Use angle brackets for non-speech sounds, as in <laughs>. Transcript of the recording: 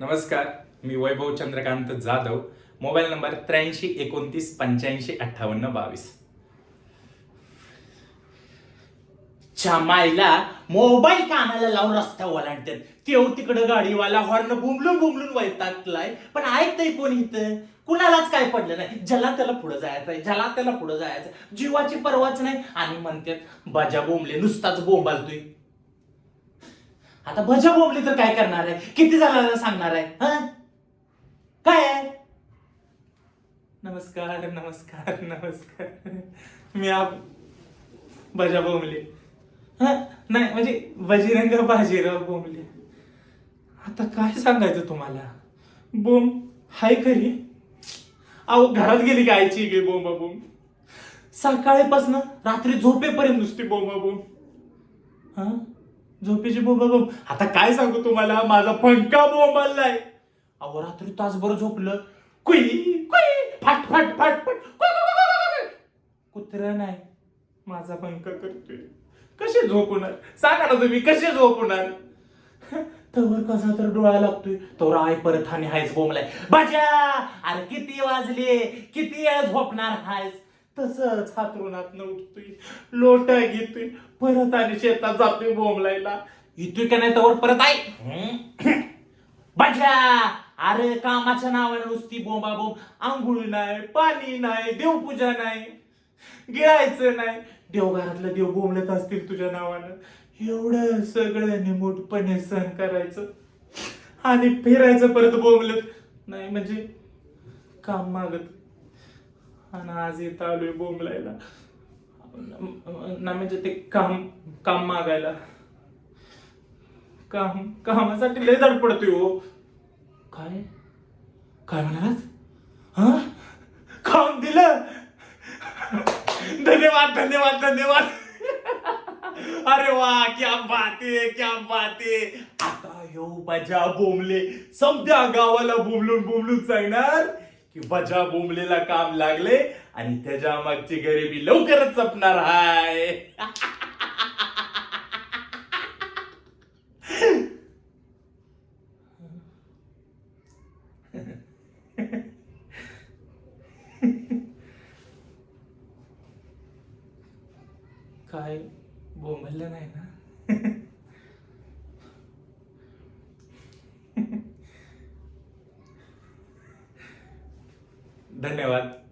नमस्कार मी Vaibhav Chandrakant Jadhav mobile number त्र्याऐंशी एकोणतीस पंच्याऐंशी अठ्ठावन्न बावीस. माईला मोबाईल कानाला लावून रस्ता ओलांडतात. तेव तिकडं गाडीवाला हॉर्न बुमलून बुमलून वैतागलाय. पण ऐकतंय कोण इथं? कुणालाच काय पडलं नाही. ज्याला त्याला पुढे जायचंय ज्याला त्याला पुढे जायचं जीवाची परवाच नाही. आणि म्हणतात बाजा बोंबले नुसताच बोंबालतोय आता भजा बोबली तर काय करणार आहे? किती झाला सांगणार आहे? हं? काय आहे? नमस्कार नमस्कार नमस्कार. मी आप भजा बोंबले. हं? नाही म्हणजे बजरंग बाजीराव बोंबले. आता काय सांगायचं तुम्हाला? बोंब हाय खरी अहो घरात गेली गायची गे बोंबा बोंब? सकाळीपासनं रात्री झोपेपर्यंत नुसती बोंबा बोंब. हा? झोपेची बोंबा बोंब. आता काय सांगू तुम्हाला? माझा पंखा बोंबालाय अहो रात्री तासभर झोपलं. कुई कुई. फाट फाट फाट फाट. कुत्रा नाही. माझा पंखा करतोय. कसे झोपणार? सांगा ना तुम्ही कसे झोपणार? तवर कसा तर डोळा लागतोय. तवर आय परत हानी हायस बोंबलाय. बाजा! अरे किती वाजले? किती वेळ झोपणार हायस? तसंच हातरुणात उठतोय लोटा घेतोय परत आणि शेतात जातोय बोंबलायला. येतोय का नाही तवर परत आई? बाजा अरे कामाच्या नावाने नुसती बोंबा बोंब आंघोळ नाही पाणी नाही देवपूजा नाही. गिळायचं नाही. देवघरातलं देव बोंबलत असतील तुझ्या नावानं. एवढं सगळं निमूटपणे सहन करायचं. आणि फिरायचं परत बोंबलत. नाही म्हणजे काम मागत. आणि आज येत आलोय बोंबलायला ना म्हणजे ते काम काम मागायला काम कामासाठी लय धडपडतोय हो. काय? काय म्हणालास? हा? काम दिलं? धन्यवाद धन्यवाद धन्यवाद. अरे वा क्या बात क्या बात आता यो माझ्या बोंबले समजा गावाला बोंबलून बोंबलून सांगणार. की बजा बोंबलेला काम लागले आणि त्याच्या मागची गरिबी लवकरच संपणार हाय. काय बोंबललं नाही ना? <laughs> धन्यवाद.